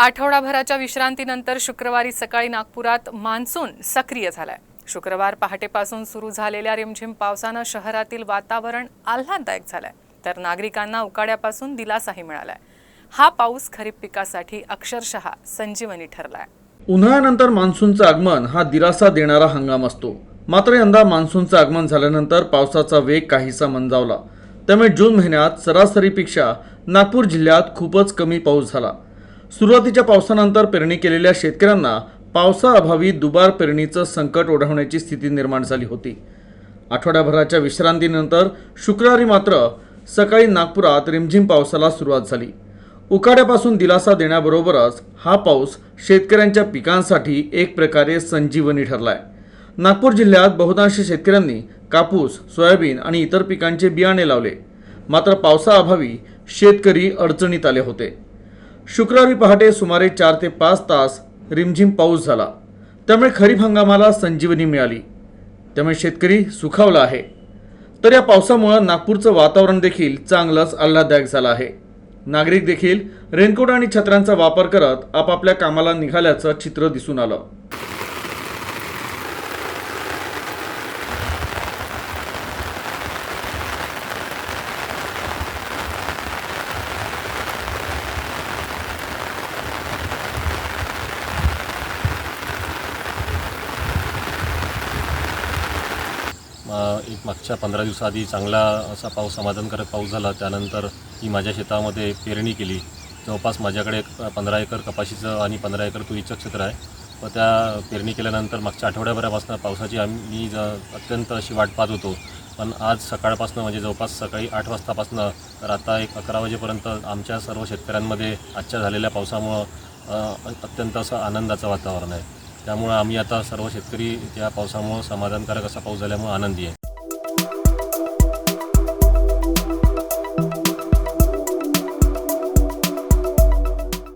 आठवडाभराच्या विश्रांतीनंतर शुक्रवारी सकाळी नागपुरात मान्सून सक्रिय झालाय. शुक्रवार पहाटेपासून सुरू झालेल्या रिमझिम पावसानं शहरातील वातावरण आल्हाददायक झालंय. तर नागरिकांना उकाड्यापासून दिलासाही मिळालाय. हा पाऊस खरीप पिकासाठी अक्षरशः संजीवनी ठरलाय. उन्हाळ्यानंतर मान्सूनचं आगमन हा दिलासा देणारा हंगाम असतो. मात्र यंदा मान्सूनचं आगमन झाल्यानंतर पावसाचा वेग काहीसा मंजावला त्यामुळे जून महिन्यात सरासरीपेक्षा नागपूर जिल्ह्यात खूपच कमी पाऊस झाला. सुरुवातीच्या पावसानंतर पेरणी केलेल्या शेतकऱ्यांना पावसाअभावी दुबार पेरणीचं संकट ओढवण्याची स्थिती निर्माण झाली होती. आठवड्याभराच्या विश्रांतीनंतर शुक्रवारी मात्र सकाळी नागपुरात रिमझिम पावसाला सुरुवात झाली. उकाड्यापासून दिलासा देण्याबरोबरच हा पाऊस शेतकऱ्यांच्या पिकांसाठी एक प्रकारे संजीवनी ठरलाय. नागपूर जिल्ह्यात बहुतांश शेतकऱ्यांनी कापूस सोयाबीन आणि इतर पिकांचे बियाणे लावले. मात्र पावसाअभावी शेतकरी अडचणीत आले होते. शुक्रवारी पहाटे सुमारे चार ते पाच तास रिमझिम पाऊस झाला. त्यामुळे खरीप हंगामाला संजीवनी मिळाली. त्यामुळे शेतकरी सुखावला आहे. तर या पावसामुळं नागपूरचं वातावरण देखील चांगलंच आल्हाददायक झालं आहे. नागरिक देखील रेनकोट आणि छत्र्यांचा वापर करत आपापल्या कामाला निघाल्याचं चित्र दिसून आलं. एक मागच्या पंधरा दिवसाआधी चांगला असा पाऊस समाधानकारक पाऊस झाला. त्यानंतर मी माझ्या शेतामध्ये पेरणी केली. जवळपास माझ्याकडे एक पंधरा एकर कपाशीचं आणि पंधरा एकर तुरीचं क्षेत्र आहे. व त्या पेरणी केल्यानंतर मागच्या आठवड्याभरापासून पावसाची आम्ही ज अत्यंत अशी वाट पाहत होतो. पण आज सकाळपासून म्हणजे जवळपास सकाळी आठ वाजतापासून तर आता एक अकरा वाजेपर्यंत आमच्या सर्व शेतकऱ्यांमध्ये आजच्या झालेल्या पावसामुळं अत्यंत असं आनंदाचं वातावरण आहे. त्यामुळं आम्ही आता सर्व शेतकरी त्या पावसामुळं समाधानकारक असा पाऊस झाल्यामुळं आनंदी आहे.